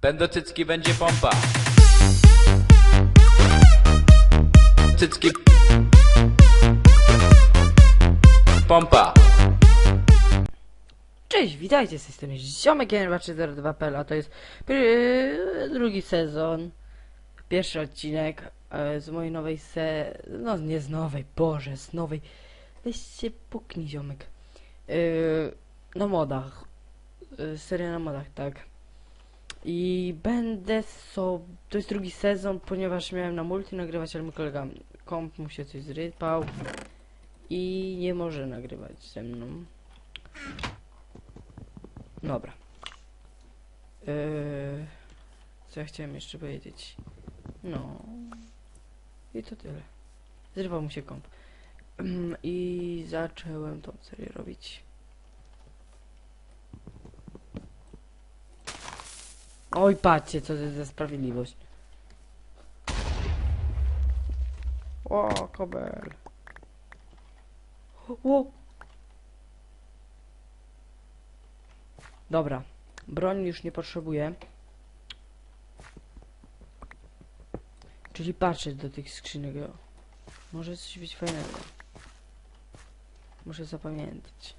Będą cycki, będzie pompa. Cycki. Pompa. Cześć, witajcie z strony Ziomek 1202.pl, a to jest drugi sezon, pierwszy odcinek e, z mojej nowej se... no nie z nowej, boże, z nowej, weźcie puknij ziomek, yy, na modach, yy, seria na modach, tak, i będę so... to jest drugi sezon, ponieważ miałem na multi nagrywać, ale mój kolega komp mu się coś zrypał i nie może nagrywać ze mną. Dobra. Yy, co ja chciałem jeszcze powiedzieć? No. I to tyle. Zrywał mu się komp. I zacząłem tą serię robić. Oj, patrzcie, co to jest za sprawiedliwość. O, kobel. O, Dobra, broń już nie potrzebuję. Czyli patrzeć do tych skrzynek. Może coś być fajnego. Muszę zapamiętać.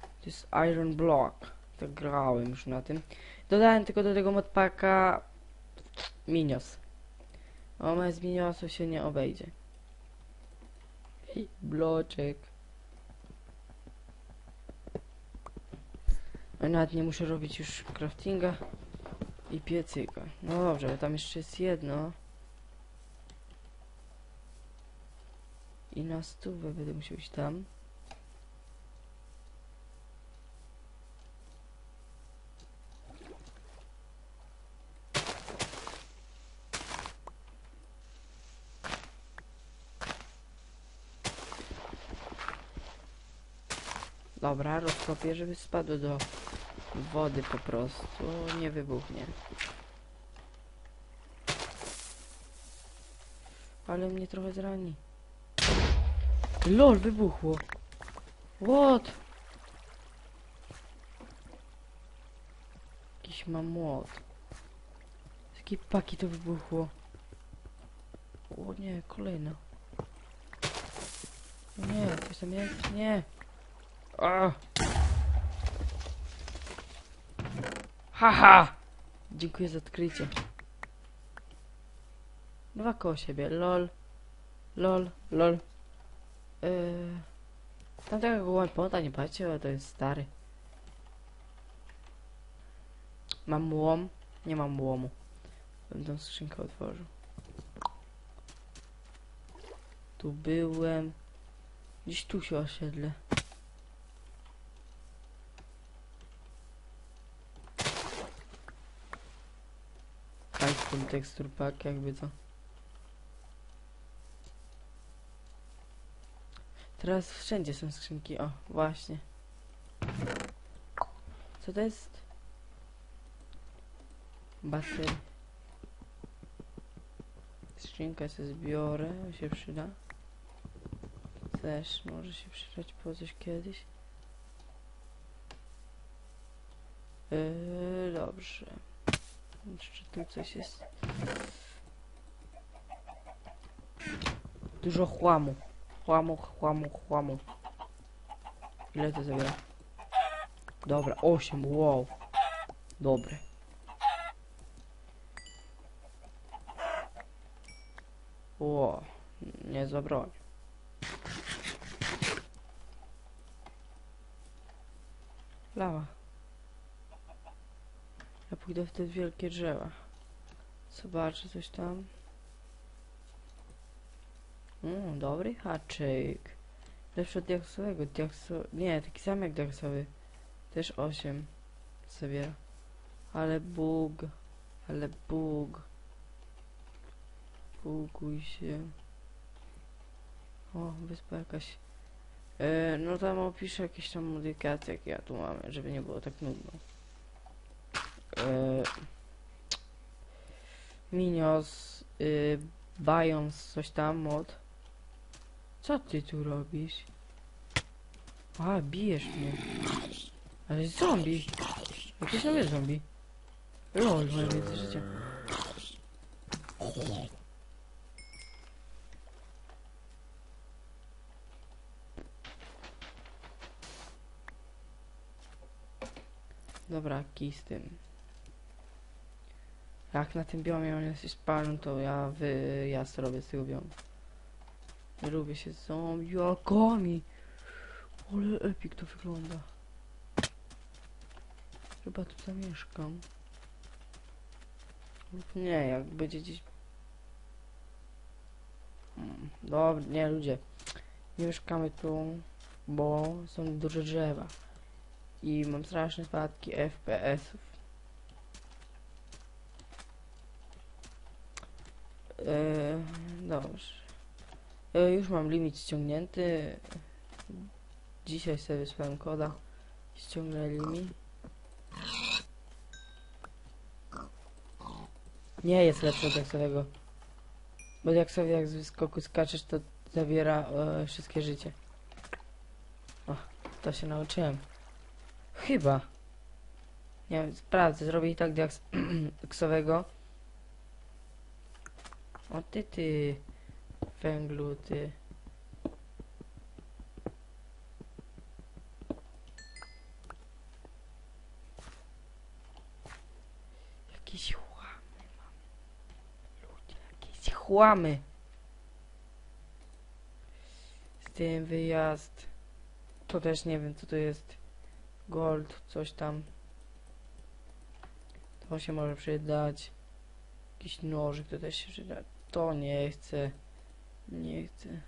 To jest Iron Block. Tak grałem już na tym. Dodałem tylko do tego modpaka Minios. O, bez Miniosu się nie obejdzie. Ej, bloczek. A Nawet nie muszę robić już craftinga i piecyka. No dobrze, tam jeszcze jest jedno. I na stówę będę musiał iść tam. Dobra, rozkopię, żeby spadło do wody po prostu, nie wybuchnie. Ale mnie trochę zrani. LOL, wybuchło. What? Jakiś mam młot. Z jakiej paki to wybuchło? O nie, kolejna. Nie, coś tam jest? Nie. Haha! Dziękuję za odkrycie. Dwa koło siebie. Lol. Lol. Lol. Yy. Tamtego gołąbota nie patrzcie, to jest stary. Mam łom? Nie mam łomu. Bym tą skrzynkę otworzył. Tu byłem. Gdzieś tu się osiedlę. Custom texture pack, jakby co. Teraz wszędzie są skrzynki, o, właśnie. Co to jest? Baterii. Skrzynkę sobie zbiorę, się przyda. Też może się przydać po coś kiedyś. Yy, dobrze. Jeszcze tu coś jest. Dużo chłamu. Chłamu, chłamu, chłamu. Ile to zabiera? Dobra, 8, wow. Dobre. Ło, nie za broń. Lawa. Ja pójdę w te wielkie drzewa. Zobaczę coś tam. Mm, dobry haczyk. Lepszy od diaksowego. Diakso... Nie, taki sam jak diaksowy. Też 8 zabiera. Ale bug. Ale bug. Buguj się. O, wyspa jakaś. E, no tam opiszę jakieś tam modyfikacje, jakie ja tu mam, żeby nie było tak nudno. Minios, y, Bions, coś tam, mod. Co ty tu robisz? A, bijesz mnie. Ale zombie. Jakieś nowe zombie. Lol, mają więcej życia. Dobra, kij z tym. Jak na tym biomie on jest spalą, to ja wyjazd robię z tego biomu. Nie lubię się z zombiakami. Ale epik to wygląda. Chyba tu zamieszkam. Lub nie, jak będzie gdzieś... Mm, Dobra, nie ludzie. Nie mieszkamy tu, bo są duże drzewa. I mam straszne spadki FPS-ów. Dobrze. E, już mam limit ściągnięty. Dzisiaj sobie wysłałem koda. Ściągnęli mi. Nie jest lepszy od jaksowego. Bo jak sobie jak z wyskoku skaczesz, to zabiera e, wszystkie życie. O, to się nauczyłem. Chyba. Nie wiem, sprawdzę, zrobię i tak jaksowego. O ty ty. Węglu ty. Jakieś chłamy mam. Ludzie, jakieś chłamy. Z tym wyjazd. To też nie wiem co to jest. Gold, coś tam. To się może przydać. Jakiś nożyk to też się przyda. To nie chcę. Nie chcę.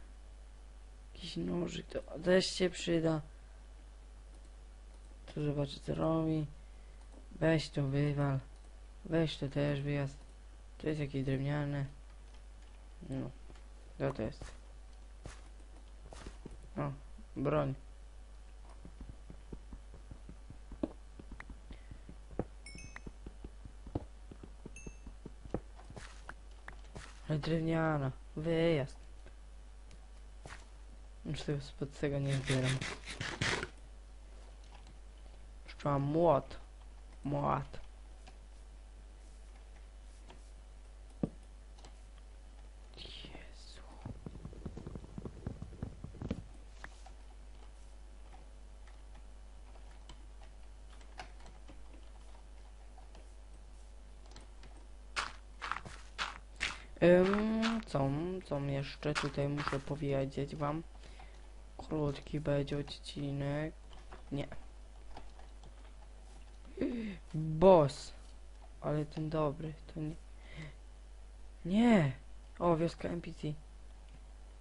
Jakiś nożyk to też się przyda. Tu zobaczę co robi. Weź to wywal. Weź to też wyjazd. To jest jakieś drewniane. No. Co to jest? O, broń. Drewniana. Wyjazd. Już tego spod tego nie zbieram. Jeszcze mam młot. Młot. Ym, co, co jeszcze tutaj muszę powiedzieć wam? Krótki będzie odcinek. Nie. Boss. Ale ten dobry, to nie. Nie! O, wioska NPC.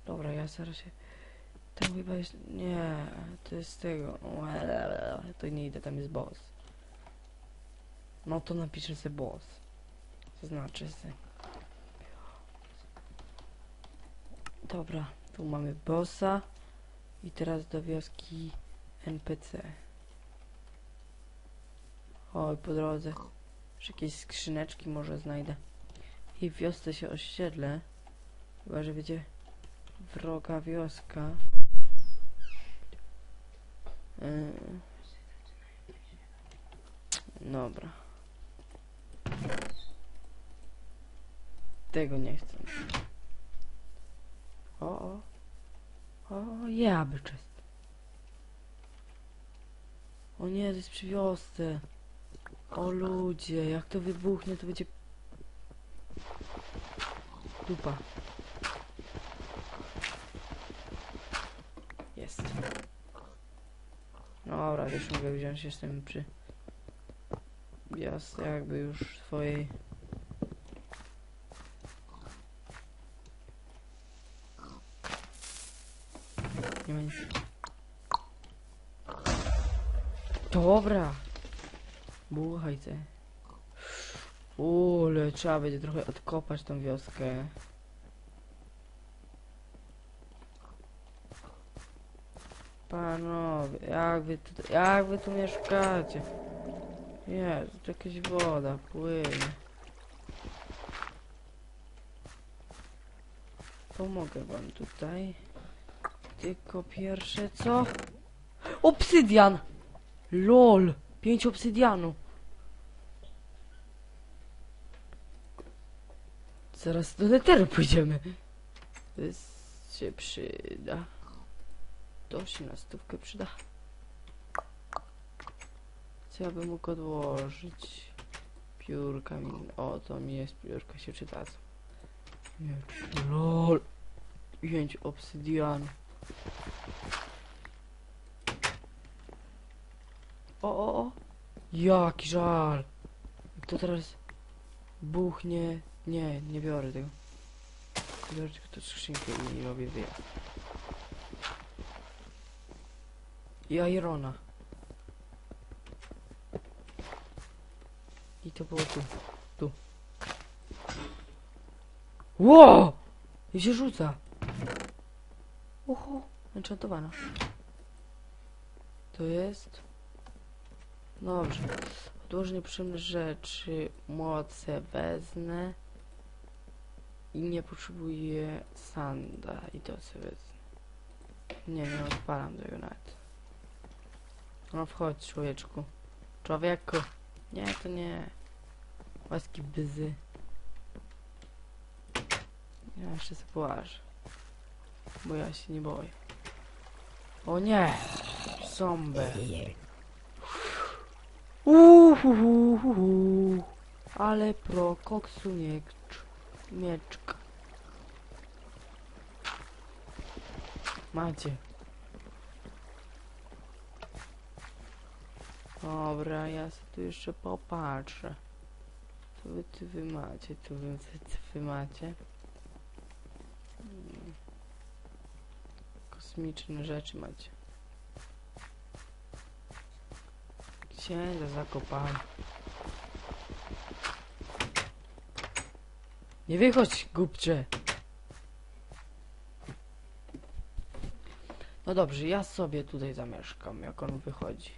Dobra, ja zaraz się... Tam chyba jest... Nie, to jest z tego... To nie idę, tam jest boss. No to napiszę sobie boss. Zaznaczę sobie. Dobra, tu mamy bossa. I teraz do wioski NPC. Oj, po drodze. Jeszcze jakieś skrzyneczki może znajdę. I w wiosce się osiedlę. Chyba, że będzie wroga wioska. Yy. Dobra. Tego nie chcę. O, o. O, jabłczest. O nie, to jest przy wiosce. O ludzie, jak to wybuchnie, to będzie... Dupa. Jest. Dobra, już mogę wziąć, jestem przy... Wiosce jakby już swojej... Nie ma nic. Dobra. Buchajcie. Ule, trzeba będzie trochę odkopać tą wioskę. Panowie, jak wy tu, jak wy tu mieszkacie? Jezu, tu jakaś woda płynie. Pomogę wam tutaj. Tylko pierwsze co? Obsydian! LOL! Pięć obsydianu. Zaraz do neteru pójdziemy. To jest, się przyda. To się na stówkę przyda. Co ja bym mógł odłożyć? Piórka mi... O, to mi jest piórka, się. Miecz. LOL. Pięć obsydian. O, o, o. Jaki żal. To teraz buchnie... Nie, nie biorę tego. Biorę tylko tę skrzynkę i robię wyjazd. I Irona. I to było tu. Tu. Ło! I się rzuca. Oho, enchantowana. To jest... Dobrze. Odłożę niepotrzebne rzeczy. Moce wezmę. I nie potrzebuję sanda. I to sobie. Nie, nie odpalam tego nawet. No wchodź, człowieczku. Człowieku. Nie, to nie. Łaski byzy. Ja jeszcze sobie połażę. Bo ja się nie boję. O nie! Zombie. Uhuhuhu. Ale pro koksu miecz. Mieczk. Macie. Dobra, ja sobie tu jeszcze popatrzę. Co wy tu wy macie? Tu wy, wy, macie? Hmm. Kosmiczne rzeczy macie. Księdza zakopałem. Nie wychodź, głupcze! No dobrze, ja sobie tutaj zamieszkam, jak on wychodzi.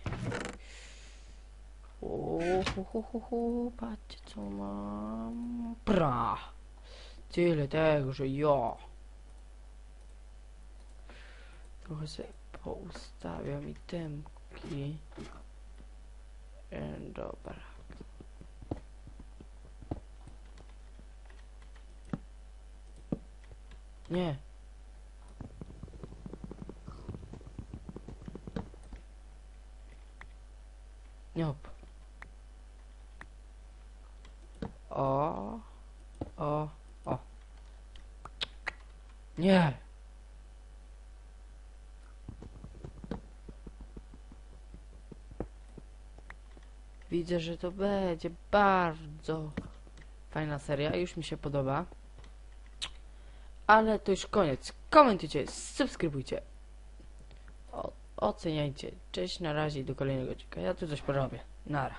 O, hu, hu, hu, hu, patrzcie co mam. Pra! Tyle tego, że ja. Trochę sobie poustawiam i temki. E, dobra. Nie. Niop. O. O. O. Nie. Widzę, że to będzie bardzo fajna seria. Już mi się podoba. Ale to już koniec. Komentujcie, subskrybujcie. O, oceniajcie. Cześć, na razie do kolejnego odcinka. Ja tu coś porobię. Nara.